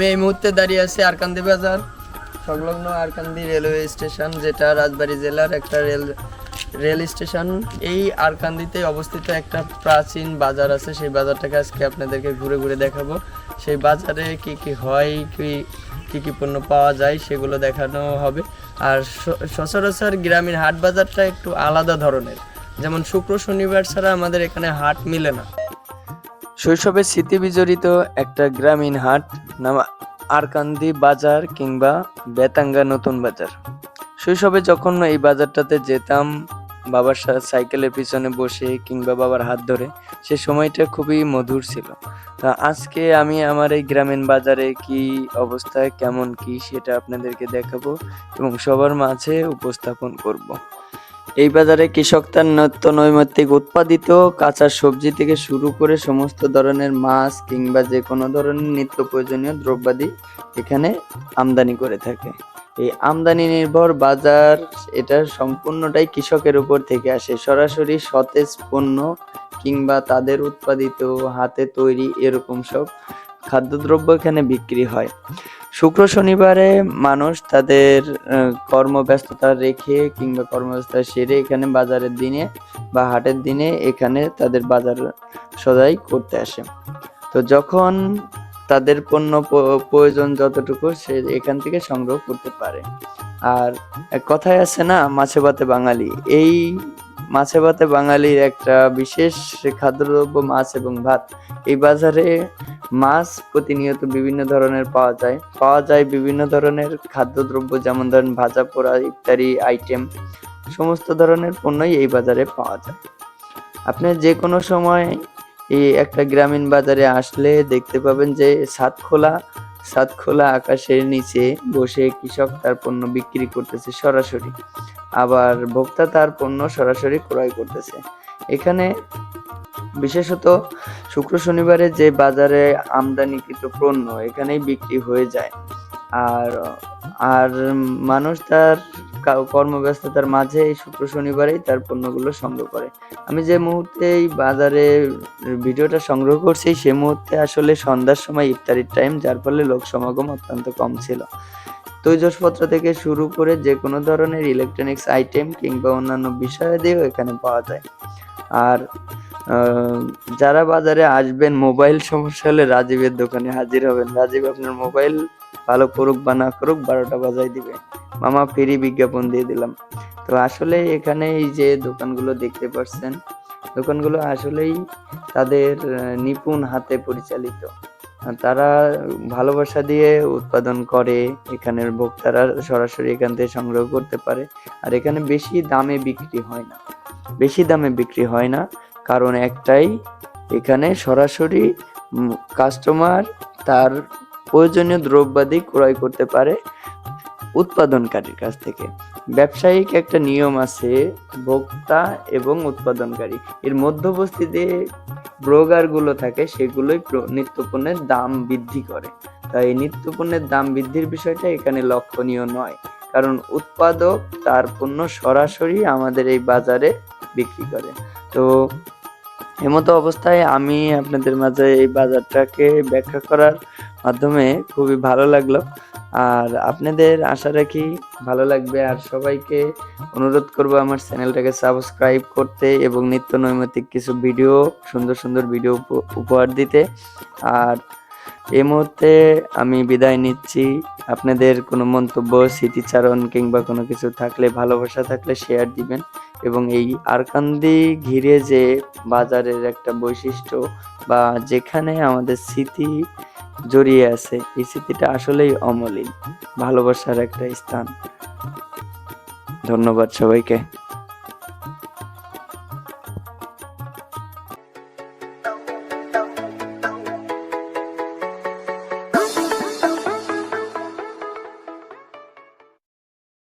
আমি এই মুহূর্তে দাঁড়িয়ে আছি আরকান্দি বাজার, সংলগ্ন আরকান্দি রেলওয়ে স্টেশন, যেটা রাজবাড়ী জেলার একটা রেল রেল স্টেশন। এই আরকান্দিতে অবস্থিত একটা প্রাচীন বাজার আছে, সেই বাজারটাকে আজকে আপনাদেরকে ঘুরে ঘুরে দেখাবো। সেই বাজারে কি কি হয়, কি কি কি পণ্য পাওয়া যায়, সেগুলো দেখানো হবে। আর সচরাচর গ্রামীণ হাট বাজারটা একটু আলাদা ধরনের। যেমন শুক্র শনিবার ছাড়া আমাদের এখানে হাট মিলে না। শৈশবের স্মৃতি বিজড়িত একটা গ্রামীণ হাট নাম আরকান্দি বাজার কিংবা বেতাঙ্গা নতুন বাজার শৈশবে যখন এই বাজারটাতে যেতাম, বাবার সাথে সাইকেলের পিছনে বসে কিংবা বাবার হাত ধরে, সে সময়টা খুবই মধুর ছিল তা আজকে আমি আমার এই গ্রামীণ বাজারে কি অবস্থায় কেমন কি সেটা আপনাদেরকে দেখাবো এবং সবার মাঝে উপস্থাপন করব। এই বাজারে কৃষক তার নিত্য নৈমিত্তিক উৎপাদিত কাঁচা সবজি থেকে শুরু করে সমস্ত ধরনের মাছ কিংবা যে কোনো ধরনের নিত্য প্রয়োজনীয় দ্রব্যাদি এখানে আমদানি করে থাকে। এই আমদানি নির্ভর বাজার এটা সম্পূর্ণটাই কৃষকের উপর থেকে আসে। সরাসরি সতেজ পণ্য কিংবা তাদের উৎপাদিত হাতে তৈরি এরকম সব খাদ্যদ্রব্য এখানে বিক্রি হয়। শুক্র শনিবারে মানুষ তাদের কর্মব্যস্ততা রেখে কিংবা কর্মব্যস্ততা সেরে এখানে বাজারের দিনে বা হাটের দিনে এখানে তাদের বাজার সদাই করতে আসে। তো যখন তাদের পণ্য প্রয়োজন যতটুকু সে এখান থেকে সংগ্রহ করতে পারে। আর কথায় আছে না, মাছে ভাতে বাঙালি। এই মাছে ভাতে বাঙালির একটা বিশেষ খাদ্যদ্রব্য মাছ এবং ভাত। এই বাজারে মাছ প্রতিনিয়ত বিভিন্ন ধরনের পাওয়া যায়। পাওয়া যায় বিভিন্ন ধরনের খাদ্যদ্রব্য, যেমন ধরেন ভাজা, পোড়া ইত্যাদি আইটেম সমস্ত ধরনের পণ্যই এই বাজারে পাওয়া যায়। আপনি যে কোনো সময় এই একটা গ্রামীণ বাজারে আসলে দেখতে পাবেন যে ছাদ খোলা ছাদ খোলা আকাশের নিচে বসে কৃষক তার পণ্য বিক্রি করতেছে সরাসরি। আবার ভোক্তা তার পণ্য সরাসরি ক্রয় করতেছে। এখানে বিশেষত শুক্র শনিবারে যে বাজারে আমদানিকৃত পণ্য এখানেই বিক্রি হয়ে যায়। আর আর মানুষ তার কর্মব্যস্ততার মাঝে এই শুক্র শনিবারেই তার পণ্যগুলো সংগ্রহ করে। আমি যে মুহূর্তে এই বাজারে ভিডিওটা সংগ্রহ করছি, সে মুহূর্তে আসলে সন্ধ্যার সময় ইফতারির টাইম যার ফলে লোক সমাগম অত্যন্ত কম ছিল। তৈজসপত্র থেকে শুরু করে যে কোনো ধরনের ইলেকট্রনিক্স আইটেম কিংবা অন্যান্য বিষয়াদিও এখানে পাওয়া যায়। আর যারা বাজারে আসবেন, মোবাইল সমস্যা হলে রাজীবের দোকানে হাজির হবেন। রাজীব আপনার মোবাইল ভালো করুক বা না করুক, বারোটা বাজায় দিবে। মামা, ফ্রি বিজ্ঞাপন দিয়ে দিলাম। তো আসলে এখানে এই যে দোকানগুলো দেখতে পাচ্ছেন, দোকানগুলো আসলেই তাদের নিপুণ হাতে পরিচালিত। তারা ভালোবাসা দিয়ে উৎপাদন করে, এখানের ভোক্তারা সরাসরি এখান থেকে সংগ্রহ করতে পারে। আর এখানে বেশি দামে বিক্রি হয় না। বেশি দামে বিক্রি হয় না। কারণ একটাই, এখানে সরাসরি কাস্টমার তার প্রয়োজনীয় দ্রব্যাদি ক্রয় করতে পারে উৎপাদনকারীর কাছ থেকে। ব্যবসায়িক একটা নিয়ম আছে, ভোক্তা এবং উৎপাদনকারী। এর মধ্যবর্তীতে ব্রোগারগুলো থাকে, সেগুলোই নিত্যপণ্যের দাম বৃদ্ধি করে। তাই নিত্যপণ্যের দাম বৃদ্ধির বিষয়টা এখানে লক্ষণীয় নয়। কারণ উৎপাদক তার পণ্য সরাসরি আমাদের এই বাজারে বিক্রি করে। তো এমতো অবস্থায় আমি আপনাদের মাঝে এই বাজারটাকে ব্যাখ্যা করার মাধ্যমে খুবই ভালো লাগল। আর আপনাদের আশা রাখি ভালো লাগবে। আর সবাইকে অনুরোধ করব আমার চ্যানেলটাকে সাবস্ক্রাইব করতে এবং নিত্য নৈমিত্তিক কিছু ভিডিও, সুন্দর সুন্দর ভিডিও উপ- উপহার দিতে। আর এই মুহূর্তে আমি বিদায় নিচ্ছি। আপনাদের কোনো মন্তব্য, স্মৃতিচারণ কিংবা কোনো কিছু থাকলে, ভালোবাসা থাকলে শেয়ার দিবেন। এবং এই আরকান্দি ঘিরে যে বাজারের একটা বৈশিষ্ট্য বা যেখানে আমাদের স্মৃতি জড়িয়ে আছে, এই স্মৃতিটা আসলেই অমলিন, ভালোবাসার একটা স্থান। ধন্যবাদ সবাইকে।